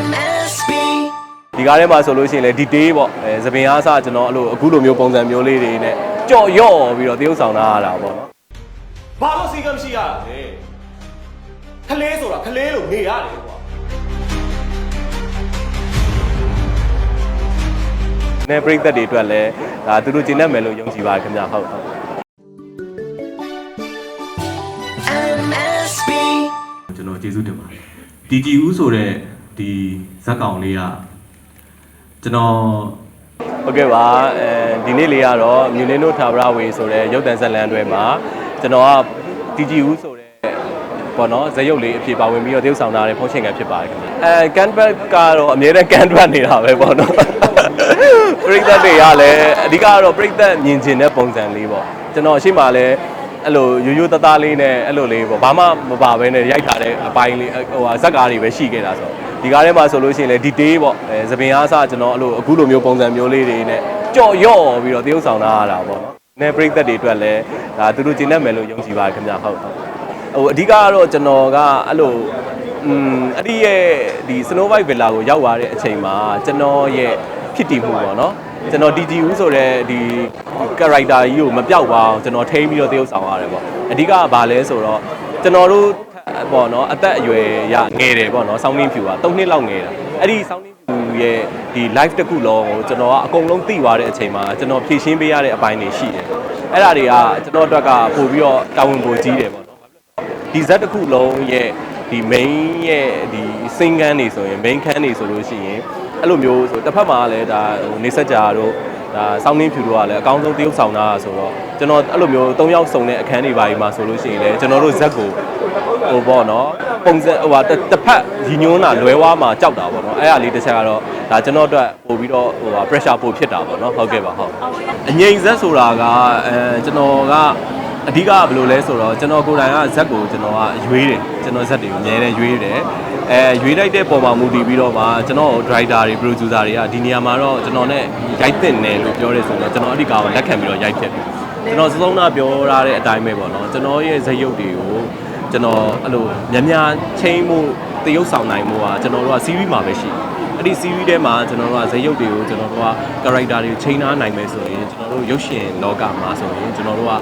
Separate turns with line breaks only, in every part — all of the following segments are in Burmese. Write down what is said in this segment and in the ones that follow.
MSB
ဒီကားထဲမှာဆိုလို့ရှိရင်လည်းဒီ day ပေါ့အဲသပင်အားစကျွန်တော်အဲ့လိုအခုလိုမျိုးပုံစံမျိုးလေးတွေနဲ့ကြော့ရော့ပြီးတော့တရုပ်ဆောင်တာရတာပေါ့နော်
ဘာလို့စီကံရှိရလဲခလေးဆိုတာခလေးလို့နေရတယ်ကွာ
နဲ့ပြိသက်တွေအတွက်လည်းဒါသူတို့ကျင့်တတ်မယ်လို့ယုံကြည်ပါတယ်ခင်ဗျာဟုတ်ဟုတ်
MSB
ကျွန်တော်ကျေးဇူးတင်ပါတယ်ဒီကြည်ဦးဆိုတဲ့ ဒီဇက်ကောင်လေးကကျွန်တော်ဟုတ်ကဲ့ပါအဲဒီနေ့လေးကတော့မြူနင်းတို့ထာဝရဝေဆိုတဲ့ရုပ်တံဇက်လန်တွေမှာကျွန်တော်ကဒီကြည်ဦးဆိုတဲ့ပေါ့နော်ဇက်ရုပ်လေးအဖြစ်ပါဝင်ပြီးတော့တရုပ်ဆောင်တာတဲ့ဖုန်းချိန်ကန်ဖြစ်ပါတယ်ခင်ဗျအဲကန်ဘတ်ကတော့အမြဲတမ်းကန်ဘတ်နေတာပဲပေါ့နော်ပြိသက်တွေကလည်းအဓိကကတော့ပြိသက်မြင်ကျင်တဲ့ပုံစံလေးပေါ့ကျွန်တော်အရှိမလဲအဲ့လိုရိုးရိုးသားသားလေးနဲ့အဲ့လိုလေးပေါ့ဘာမှမပါဘဲနဲ့ရိုက်ထားတဲ့အပိုင်းလေးဟိုဟာဇက်ကားတွေပဲရှိခဲ့တာဆိုတော့ ဒီကားထဲမှာဆိုလို့ရှိရင်လည်းဒီ day ပေါ့အဲသပင်အားစကျွန်တော်အဲ့လိုအခုလိုမျိုးပုံစံမျိုးလေးတွေနဲ့ကြော့ရော့ပြီးတော့တရုပ်ဆောင်တာရတာပေါ့နော်။နဲ့ပြိသက်တွေအတွက်လည်းဒါသူတို့ကျင့်တတ်မယ်လို့ယုံကြည်ပါတယ်ခင်ဗျာဟုတ်ဟုတ်ဟိုအဓိကကတော့ကျွန်တော်ကအဲ့လိုอืมအဲ့ဒီရဲ့ဒီ Snow White Villa ကိုရောက်သွားတဲ့အချိန်မှာကျွန်တော်ရဲ့ဖြစ်တည်မှုပေါ့နော်ကျွန်တော် DG ဦးဆိုတဲ့ဒီ character ကြီးကိုမပြောက်ပါအောင်ကျွန်တော်ထိန်းပြီးတော့တရုပ်ဆောင်ရတယ်ပေါ့အဓိကကဘာလဲဆိုတော့ကျွန်တော်တို့ ပေါ့နော်အသက်အရွယ်ရငယ်တယ်ပေါ့နော်စောင်းနှင်းဖြူက3နှစ်လောက်ငယ်တာအဲ့ဒီစောင်းနှင်းဖြူရဲ့ဒီ live တစ်ခုလုံးကိုကျွန်တော်ကအကုန်လုံးသိသွားတဲ့အချိန်မှာကျွန်တော်ဖြည့်ရှင်းပေးရတဲ့အပိုင်းတွေရှိတယ်အဲ့ဒါတွေကကျွန်တော်အတွက်ကပို့ပြီးတော့တာဝန်ပိုကြီးတယ်ပေါ့နော်ဒီဇက်တစ်ခုလုံးရဲ့ဒီ main ရဲ့ဒီ sing ခန်းနေဆိုရင် main ခန်းနေဆိုလို့ရှိရင်အဲ့လိုမျိုးဆိုတစ်ဖက်မှာလည်းဒါဟိုနေဆက်ကြတို့ ဒါစောင်းနှင်းဖြူတို့ကလည်းအကောင်းဆုံးတရုပ်ဆောင်တာဆိုတော့ကျွန်တော်အဲ့လိုမျိုး၃ယောက်စုံတဲ့အခန်းတွေပါကြီးမှာဆိုလို့ရှိရင်လည်းကျွန်တော်တို့ဇက်ကိုဟိုပေါ့နော်ပုံစံဟိုဟာတစ်တစ်ဖက်ညီညွန်းတာလွဲဝါးမှာကြောက်တာပေါ့နော်အဲ့ဒါလေးတစ်ချက်ကတော့ဒါကျွန်တော်အတွက်ပို့ပြီးတော့ဟိုဟာ pressure ပို့ဖြစ်တာပေါ့နော်ဟုတ်ကဲ့ပါဟုတ်အငိမ့်ဇက်ဆိုတာကအဲကျွန်တော်က အဓိကကဘယ်လိုလဲဆိုတော့ကျွန်တော်ကိုယ်တိုင်ကဇက်ကိုကျွန်တော်ကရွေးတယ်ကျွန်တော်ဇက်တွေကိုအများနဲ့ရွေးတယ်အဲရွေးလိုက်တဲ့ပုံမှာမူတည်ပြီးတော့မှကျွန်တော် driver တွေ producer တွေကဒီနေရာမှာတော့ကျွန်တော်နဲ့ရိုက်တင်တယ်လို့ပြောရဲဆိုတော့ကျွန်တော်အဓိကကလက်ခံပြီးတော့ရိုက်ဖြစ်တယ်ကျွန်တော်စစုံနာပြောရတဲ့အတိုင်းပဲပေါ့နော်ကျွန်တော်ရဲ့ဇက်ရုပ်တွေကိုကျွန်တော်အဲ့လိုများများချင်းမှုတရုပ်ဆောင်နိုင်မှုကကျွန်တော်တို့က series မှာပဲရှိတယ်အဲ့ဒီ series ထဲမှာကျွန်တော်တို့ကဇက်ရုပ်တွေကိုကျွန်တော်တို့က character တွေချိန်ထားနိုင်မယ်ဆိုရင်ကျွန်တော်တို့ရုပ်ရှင်လောကမှာဆိုရင်ကျွန်တော်တို့က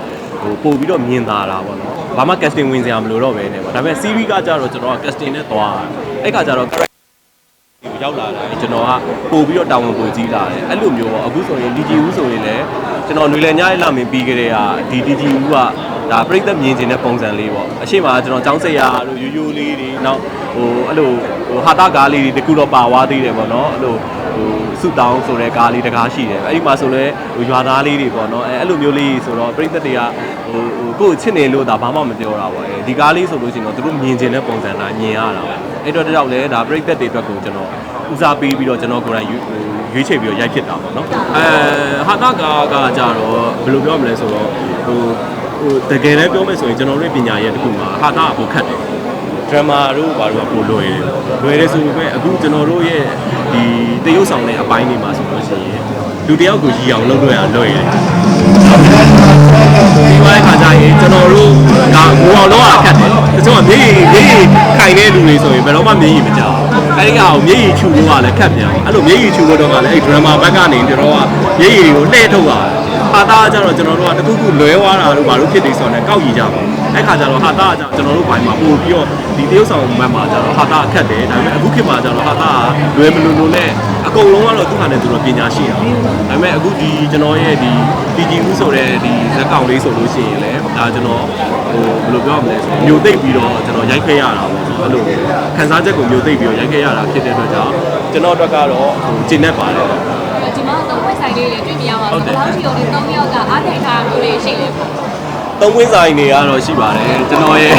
ဟိုပို့ပြီးတော့မြင်သာတာပေါ့နော်ဘာမှ casting ဝင်စရာမလိုတော့ပဲねပေါ့ဒါပေမဲ့ series ကကြတော့ကျွန်တော်က casting နဲ့သွားတာအဲ့ခါကျတော့ character ကိုရောက်လာတယ်ကျွန်တော်ကပို့ပြီးတော့တာဝန်ပို့ကြီးလာတယ်အဲ့လိုမျိုးပေါ့အခုဆိုရင် DG ဦးဆိုရင်လည်းကျွန်တော်ຫນွေလည်ညရဲ့လာမင်းပြီးကြတဲ့ဟာဒီ DG ဦးကဒါပြိသက်မြင်ခြင်းတဲ့ပုံစံလေးပေါ့အရှိမကျွန်တော်ចောင်းစရာတို့ရိုးရိုးလေးတွေနောက်ဟိုအဲ့လိုဟိုဟာတာကားလေးတွေတကူတော့ပါသွားသေးတယ်ပေါ့နော်အဲ့လိုဟို စုတောင်းဆိုတဲ့ကားလေးတကားရှိတယ်အဲ့ဒီမှာဆိုလဲဟိုရွာသားလေးတွေပေါ့နော်အဲအဲ့လိုမျိုးလေးဆိုတော့ပြိသက်တွေကဟိုဟိုကိုယ့်ကိုချစ်နေလို့ဒါဘာမှမပြောတာပေါ့အဲဒီကားလေးဆိုလို့ရှိရင်တော့သူတို့မြင်ခြင်းတဲ့ပုံစံတိုင်းမြင်ရတာပေါ့အဲ့တော့တယောက်လဲဒါပြိသက်တွေအတွက်ကိုကျွန်တော်ဦးစားပေးပြီးတော့ကျွန်တော်ကိုယ်တိုင်ရွေးရွေးချယ်ပြီးတော့ရိုက်ဖြစ်တာပေါ့နော်အဲဟာတာကာကကြတော့ဘယ်လိုပြောမလဲဆိုတော့ဟိုဟိုတကယ်လည်းပြောမယ်ဆိုရင်ကျွန်တော်တို့ပညာရဲ့တစ်ခုမှာဟာတာကပိုခက်တယ် ဒရမာတို့ဘာလို့ကပိုလွယ်တယ်လွယ်တယ်ဆိုပေမဲ့အခုကျွန်တော်တို့ရဲ့ဒီတရုပ်ဆောင်တဲ့အပိုင်းတွေမှာဆိုလို့ရှိရင်လူတစ်ယောက်ကိုရည်အောင်လုပ်လို့ရလွယ်တယ်ဒီဝိုင်းခါကြရင်ကျွန်တော်တို့ကငိုအောင်လုပ်ရတာခက်တယ်တချို့ကမျက်ရည်မျက်ရည်ခိုင်တဲ့လူတွေဆိုရင်ဘယ်တော့မှမျက်ရည်မကြောက်ဘူးအဲဒီကောင်မျက်ရည်ချူလို့ကလည်းခက်ပြန်အဲ့လိုမျက်ရည်ချူလို့တော့ကလည်းအဲ့ဒရမာဘက်ကနေကျွန်တော်ကမျက်ရည်ကိုလှည့်ထုတ်တာ ဟာတာကကြတော့ကျွန်တော်တို့ကတခုခုလွဲသွားတာလို့ဘာလို့ဖြစ်နေဆိုတော့လည်းကောက်ရည်ကြပါအဲ့ခါကျတော့ဟာတာကကျွန်တော်တို့ဘိုင်းမှာပို့ပြီးတော့ဒီတရုပ်ဆောင်ဘက်မှာကျတော့ဟာတာခက်တယ်ဒါပေမဲ့အခုခေတ်မှာကျတော့ဟာတာကလွယ်မလို့လို့နဲ့အကုန်လုံးကတော့သူ့ဟာနဲ့သူတို့ပညာရှိတာဒါပေမဲ့အခုဒီကျွန်တော်ရဲ့ဒီ PG ဦးဆိုတဲ့ဒီဇက်ကောင်လေးဆိုလို့ရှိရင်လည်းဒါကျွန်တော်ဟိုဘယ်လိုပြောရမလဲဆိုမျိုးသိပ်ပြီးတော့ကျွန်တော်ရိုက်ခဲ့ရတာပေါ့နော်အဲ့လိုခန်းစားချက်ကိုမျိုးသိပ်ပြီးတော့ရိုက်ခဲ့ရတာဖြစ်တဲ့အတွက်ကြောင့်ကျွန်တော်အတွက်ကတော့ဟိုကျင့်တတ်ပါတယ်
ဒီမှာသုံးဝက်ဆိုင်လေးတွေ တွေ့ပြရမှာ
ဟုတ်
ဆို
တယ်
တော့ဘယ်လောက်ရှိတော့ဒီသုံးယောက်ကအားထိုင်ထားမျိုးလေးရှိတယ်ပေါ့
သုံးဝင်းဆိုင်တွေကတော့ရှိပါတယ်ကျွန်တော်ရဲ့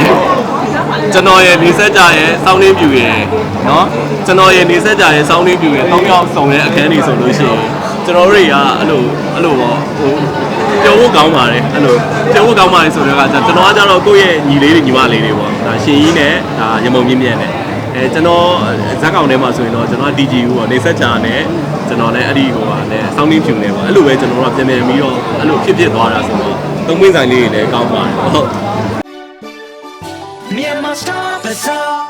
ကျွန်တော်ရဲ့နေဆက်ကြရဲ့စောင်းနှင်းပြူရဲ့เนาะကျွန်တော်ရဲ့နေဆက်ကြရဲ့စောင်းနှင်းပြူရဲ့၃ယောက်စုံတဲ့အခန်းကြီးဆိုလို့ရှိရင်ကျွန်တော်တို့တွေကအဲ့လိုအဲ့လိုပေါ့ဟိုပြောဖို့ကောင်းပါတယ်အဲ့လိုပြောဖို့ကောင်းပါတယ်ဆိုတော့ကကျွန်တော်ကကြတော့ကိုယ့်ရဲ့ညီလေးတွေညီမလေးတွေပေါ့ဒါရှင်ကြီးနဲ့ဒါရမုံမြင့်မြင့်နဲ့ အဲကျွန်တော်ဇက်ကောင်ထဲမှာဆိုရင်တော့ကျွန်တော် DGU ပေါ့နေဆက်ကြနဲ့ကျွန်တော်လည်းအဲ့ဒီဟိုပါနဲ့စောင်းနှင်းဖြူနေပေါ့အဲ့လိုပဲကျွန်တော်တို့ကပြင်ပြင်ပြီးတော့အဲ့လိုဖြစ်ဖြစ်သွားတာဆိုတော့သုံးမင်းဆိုင်လေးတွေလည်းကောင်းပါတယ်ဟုတ်
Myanmar Star Bazaar